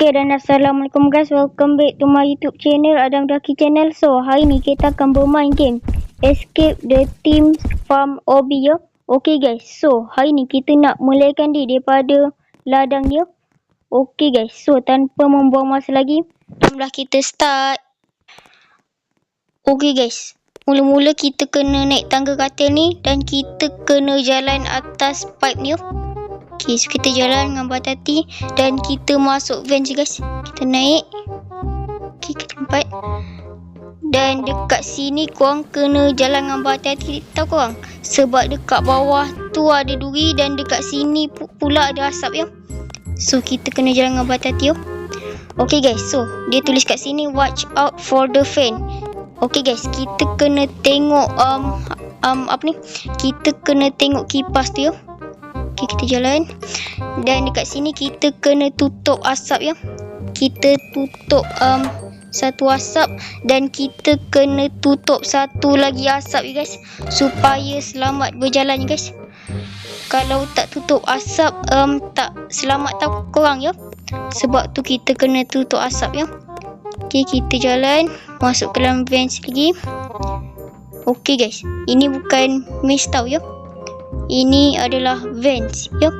Okay dan Assalamualaikum guys. Welcome back to my youtube channel Adam Daki channel. So hari ni kita akan bermain game Escape the Teams Farm OB ya Okay guys. So hari ni kita nak mulakan dia daripada ladang dia. Okay guys. So tanpa membuang masa lagi Jomlah kita start. Okay guys. Mula-mula kita kena naik tangga katil ni Dan kita kena jalan atas pipe ni Okay, so kita jalan dengan berhati-hati dan kita masuk van je guys. Kita naik. Okay, kita lompat. Dan dekat sini korang kena jalan dengan berhati-hati tau korang. Sebab dekat bawah tu ada duri dan dekat sini pula ada asap ya. So, kita kena jalan dengan berhati-hati ya. Okay guys, so dia tulis kat sini watch out for the fan. Okay guys, kita kena tengok um, um apa ni? Kita kena tengok kipas tu ya. Okay, kita jalan. Dan dekat sini kita kena tutup asap ya. Kita tutup um, satu asap dan kita kena tutup satu lagi asap ya guys. Supaya selamat berjalan ya guys. Kalau tak tutup asap um, tak selamat tau korang ya. Sebab tu kita kena tutup asap ya. Okay, kita jalan. Masuk ke dalam van lagi. Okay guys. Ini bukan maze tau ya. Ini adalah vents, ya.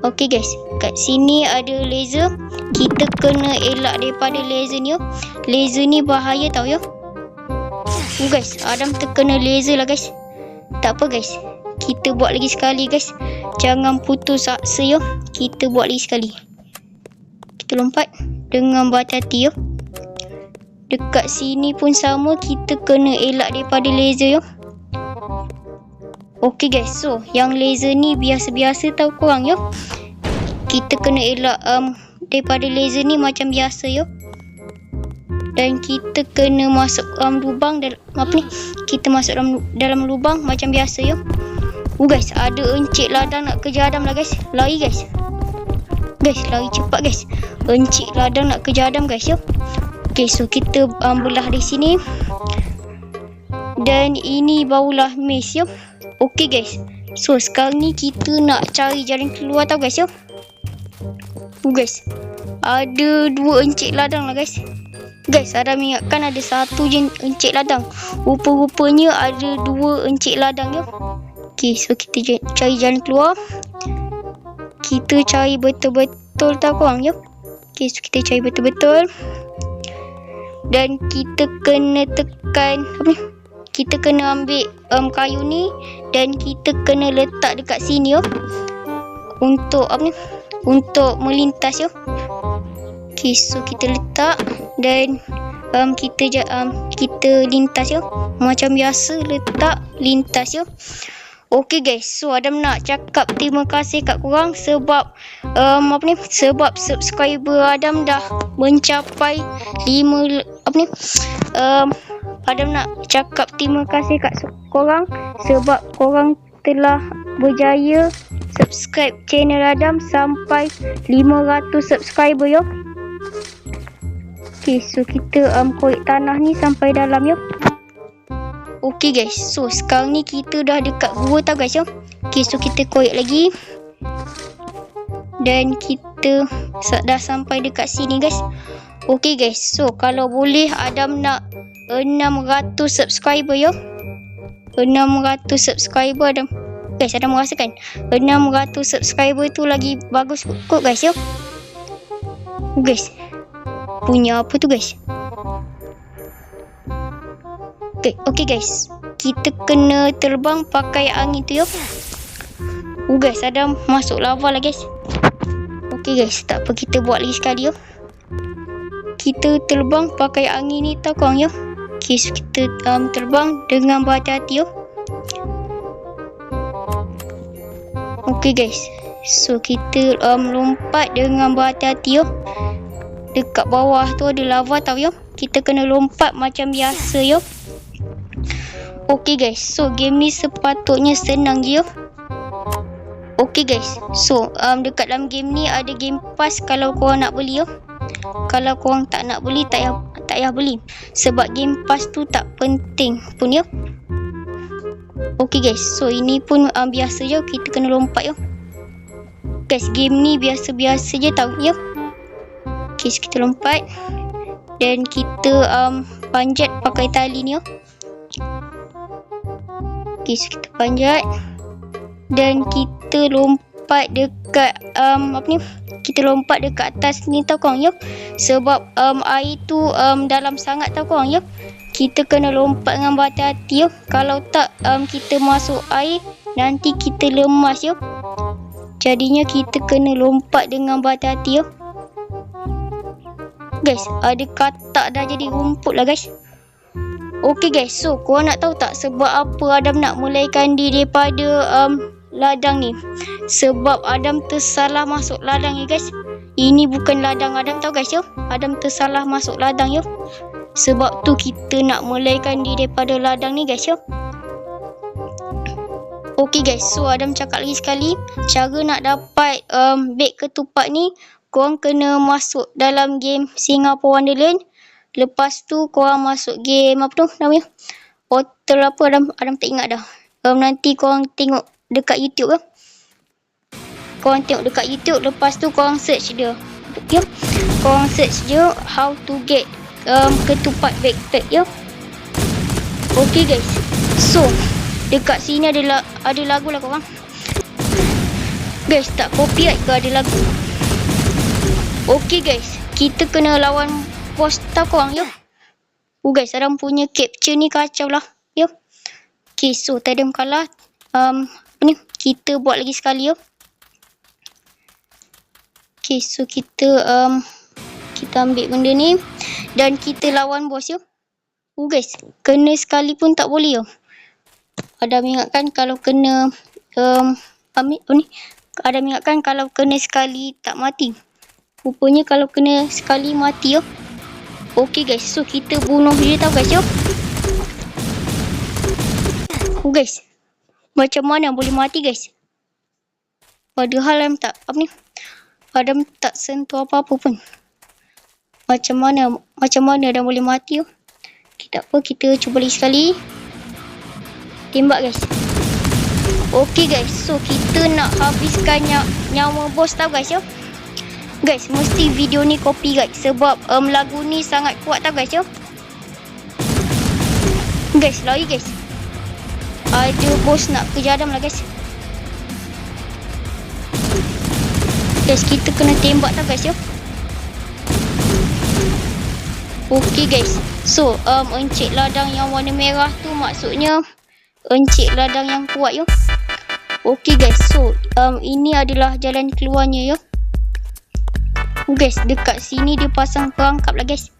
Okey guys, kat sini ada laser. Kita kena elak daripada laser ni, ya. Laser ni bahaya tau, ya. Oh guys, Adam terkena laser lah guys. Tak apa guys. Kita buat lagi sekali guys. Jangan putus asa ya. Kita buat lagi sekali. Kita lompat dengan berhati-hati ya. Dekat sini pun sama kita kena elak daripada laser ya. Okey guys, so yang laser ni biasa-biasa tau korang ya. Kita kena elak um, daripada laser ni macam biasa ya. Dan kita kena masuk um, lubang dalam apa ni? Kita masuk dalam dalam lubang macam biasa ya. Oh guys, ada encik ladang nak kejar Adam lah guys. Lari guys. Guys, lari cepat guys. Encik ladang nak kejar Adam guys ya. Okay, so kita um, belah di sini. Dan ini barulah maze ya. Okay guys. So sekarang ni kita nak cari jalan keluar tau guys ya. Oh guys. Ada dua encik ladang lah guys. Guys, ada ingatkan ada satu je encik ladang. Rupa-rupanya ada dua encik ladang ya. Okay, so kita cari jalan keluar. Kita cari betul-betul tau korang ya. Okay, so kita cari betul-betul. Dan kita kena tekan apa ni? Kita kena ambil um, kayu ni dan kita kena letak dekat sini yo. Untuk apa ni? Untuk melintas yo. Okey so kita letak dan um, kita um, kita lintas yo. Macam biasa letak lintas yo. Okey guys, so Adam nak cakap terima kasih kat korang sebab um, apa ni? Sebab subscriber Adam dah mencapai 5 apa ni? Um, Adam nak cakap terima kasih kat korang sebab korang telah berjaya subscribe channel Adam sampai 500 subscriber yo. Okay, so kita um, korek tanah ni sampai dalam yo. Okay guys, so sekarang ni kita dah dekat gua tau guys yo. Okay, so kita korek lagi. Dan kita dah sampai dekat sini guys. Okay guys, so kalau boleh Adam nak 600 subscriber yo. 600 subscriber Adam. Guys, Adam merasakan 600 subscriber tu lagi bagus kot guys yo. Guys. Punya apa tu guys? Okay, okay guys. Kita kena terbang pakai angin tu yo. Oh guys, Adam masuk lava lah guys. Okay guys, tak apa kita buat lagi sekali yo kita terbang pakai angin ni tau korang ya. So kita um, terbang dengan berhati-hati yo. Okay guys. So kita um, lompat dengan berhati-hati yo. Dekat bawah tu ada lava tau yo. Kita kena lompat macam biasa yo. Okay guys. So game ni sepatutnya senang je yo. Okay guys. So um, dekat dalam game ni ada game pass kalau korang nak beli yo kalau korang tak nak beli tak payah tak payah beli sebab game pass tu tak penting pun ya okey guys so ini pun um, biasa je kita kena lompat ya Guys, game ni biasa-biasa je tau ya. Okay, so kita lompat. Dan kita um, panjat pakai tali ni ya. Okay, so kita panjat. Dan kita lompat dekat um, apa ni? Kita lompat dekat atas ni tau korang ya. Sebab um, air tu um, dalam sangat tau korang ya. Kita kena lompat dengan berhati-hati ya. Kalau tak um, kita masuk air nanti kita lemas ya. Jadinya kita kena lompat dengan berhati-hati ya. Guys, ada katak dah jadi rumput lah guys. Okay guys, so korang nak tahu tak sebab apa Adam nak mulaikan diri daripada um, ladang ni? Sebab Adam tersalah masuk ladang ya guys. Ini bukan ladang Adam tau guys ya. Adam tersalah masuk ladang ya. Sebab tu kita nak mulaikan diri daripada ladang ni guys ya. Okay guys, so Adam cakap lagi sekali Cara nak dapat um, beg ketupat ni Korang kena masuk dalam game Singapore Wonderland Lepas tu korang masuk game apa tu namanya Hotel apa Adam, Adam tak ingat dah um, Nanti korang tengok dekat YouTube ke Korang tengok dekat YouTube Lepas tu korang search dia Ya Korang search je How to get um, ketupat tag ya Okay guys So Dekat sini ada ada lagu lah korang. Guys, tak copyright ke ada lagu? Okay guys, kita kena lawan bos tau korang, yo. Oh guys, Adam punya capture ni kacau lah, yo. Okay, so tadi kalah. Um, ni, kita buat lagi sekali, yo. Okay, so kita um, kita ambil benda ni dan kita lawan bos, yo. Oh guys, kena sekali pun tak boleh, yo. Ada mengingatkan kalau kena um, ambil apa ni. Ada mengingatkan kalau kena sekali tak mati. Rupanya kalau kena sekali mati yo. Okey guys so kita bunuh dia tau guys yo. Oh guys macam mana boleh mati guys? Padahal Adam tak apa ni? Adam tak sentuh apa-apa pun. Macam mana macam mana Adam boleh mati yo kita apa? Kita cuba lagi sekali. Tembak guys. Okay guys. So kita nak habiskan ny nyawa bos tau guys yo Guys mesti video ni copy guys sebab um, lagu ni sangat kuat tau guys yo Guys lari guys Ada bos nak kejar Adam lah guys Guys kita kena tembak tau guys yo Okay guys So um, encik ladang yang warna merah tu maksudnya encik ladang yang kuat yo. Okay guys, so um, ini adalah jalan keluarnya yo. Guys, dekat sini dia pasang perangkap lah guys.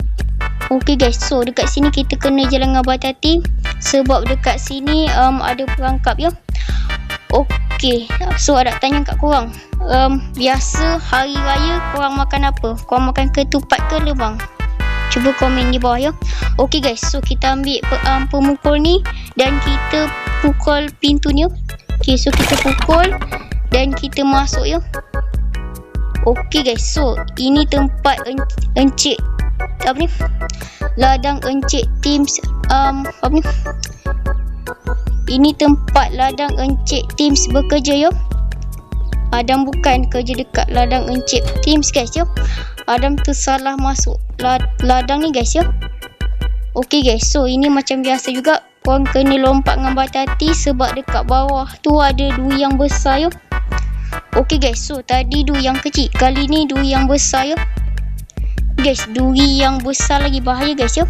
Okay guys, so dekat sini kita kena jalan dengan berhati-hati sebab dekat sini um, ada perangkap yo. Okay, so ada tanya kat korang. Um, biasa hari raya korang makan apa? Korang makan ketupat ke lemang? cuba komen di bawah ya. Okey guys, so kita ambil um, pemukul ni dan kita pukul pintu ni. Okey, so kita pukul dan kita masuk ya. Okey guys, so ini tempat en encik apa ni? Ladang encik Teams um apa ni? Ini tempat ladang encik Teams bekerja ya. Adam bukan kerja dekat ladang encik Teams guys ya. Adam tersalah masuk ladang ni guys ya. Okey guys, so ini macam biasa juga. Korang kena lompat dengan berhati-hati sebab dekat bawah tu ada dui yang besar ya. Okey guys, so tadi dui yang kecil. Kali ni dui yang besar ya. Guys, dui yang besar lagi bahaya guys ya.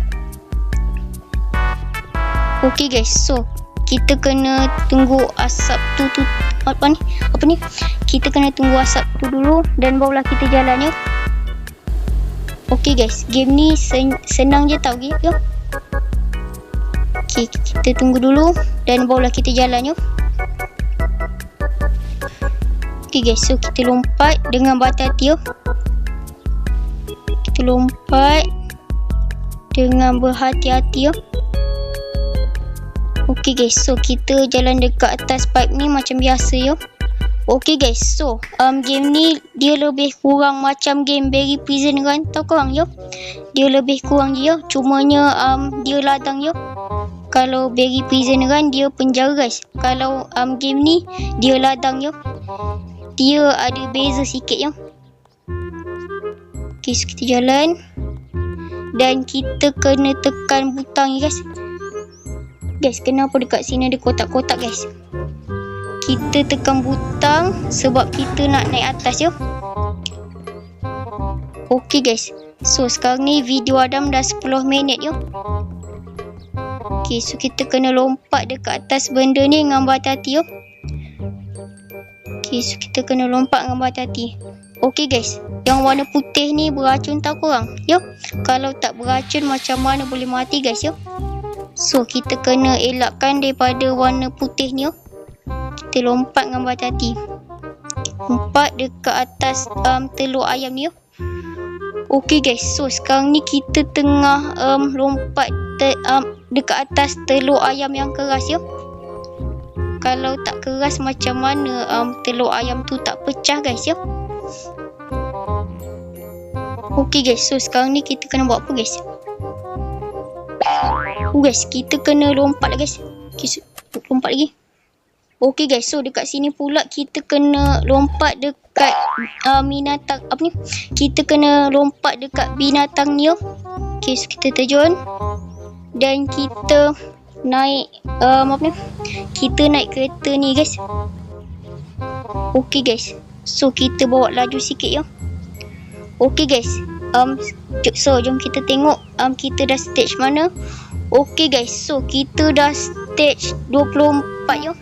Okey guys, so kita kena tunggu asap tu tu apa ni? Apa ni? Kita kena tunggu asap tu dulu dan barulah kita jalan ya. Okay guys, game ni sen senang je tau game yo. Okay, kita tunggu dulu dan barulah kita jalan yo. Okay guys, so kita lompat dengan berhati-hati yo. Kita lompat dengan berhati-hati yo. Okay guys, so kita jalan dekat atas pipe ni macam biasa yo. Okay guys, so um, game ni dia lebih kurang macam game Berry Prison kan? Tahu korang yo Dia lebih kurang je yo Cumanya um, dia ladang yo Kalau Berry Prison kan dia penjara guys. Kalau um, game ni dia ladang yo dia ada beza sikit ya. Okay, so kita jalan. Dan kita kena tekan butang ni guys. Guys, kenapa dekat sini ada kotak-kotak guys? Kita tekan butang sebab kita nak naik atas ya. Okay guys. So, sekarang ni video Adam dah 10 minit ya. Okay, so kita kena lompat dekat atas benda ni dengan berhati-hati ya. Okay, so kita kena lompat dengan berhati-hati. Okay guys, yang warna putih ni beracun tak korang? Ya, kalau tak beracun macam mana boleh mati guys ya? So, kita kena elakkan daripada warna putih ni ya. Kita lompat dengan berhati-hati. Lompat dekat atas um, telur ayam ni ya. Okay guys, so sekarang ni kita tengah um, lompat te, um, dekat atas telur ayam yang keras ya. Kalau tak keras macam mana um, telur ayam tu tak pecah guys ya. Okay guys, so sekarang ni kita kena buat apa guys? Oh guys, kita kena lompat lah guys. Okay, so, lompat lagi. Okay guys, so dekat sini pula kita kena lompat dekat uh, binatang apa ni? Kita kena lompat dekat binatang ni. Oh. Okay, so kita terjun dan kita naik um, apa ni? Kita naik kereta ni guys. Okay guys. So kita bawa laju sikit ya. Okay guys. Um so jom kita tengok um kita dah stage mana. Okay guys. So kita dah stage 24 ya.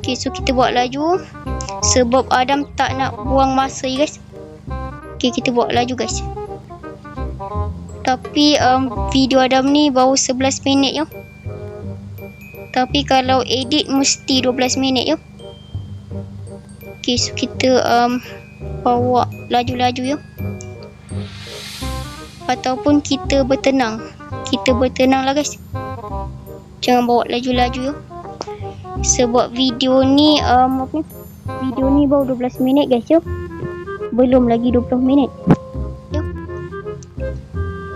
Okay so kita bawa laju sebab Adam tak nak buang masa ya guys. Okay kita bawa laju guys. Tapi um, video Adam ni baru 11 minit ya. Tapi kalau edit mesti 12 minit ya. Okay, so kita um, bawa laju-laju ya. Ataupun kita bertenang. Kita bertenang lah guys. Jangan bawa laju-laju ya. Sebab video ni, um, apa Video ni baru 12 minit guys ya. Belum lagi 20 minit. Ya.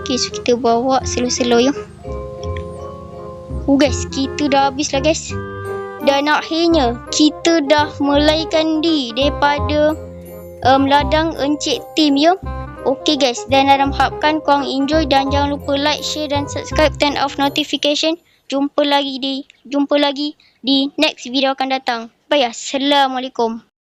Okay, so kita bawa slow-slow ya. Oh guys, kita dah habis lah guys. Dan akhirnya, kita dah melaikan di daripada um, ladang Encik Tim ya. Okay guys, dan Adam harapkan korang enjoy dan jangan lupa like, share dan subscribe, turn off notification. Jumpa lagi di jumpa lagi di next video akan datang. Bye. Assalamualaikum.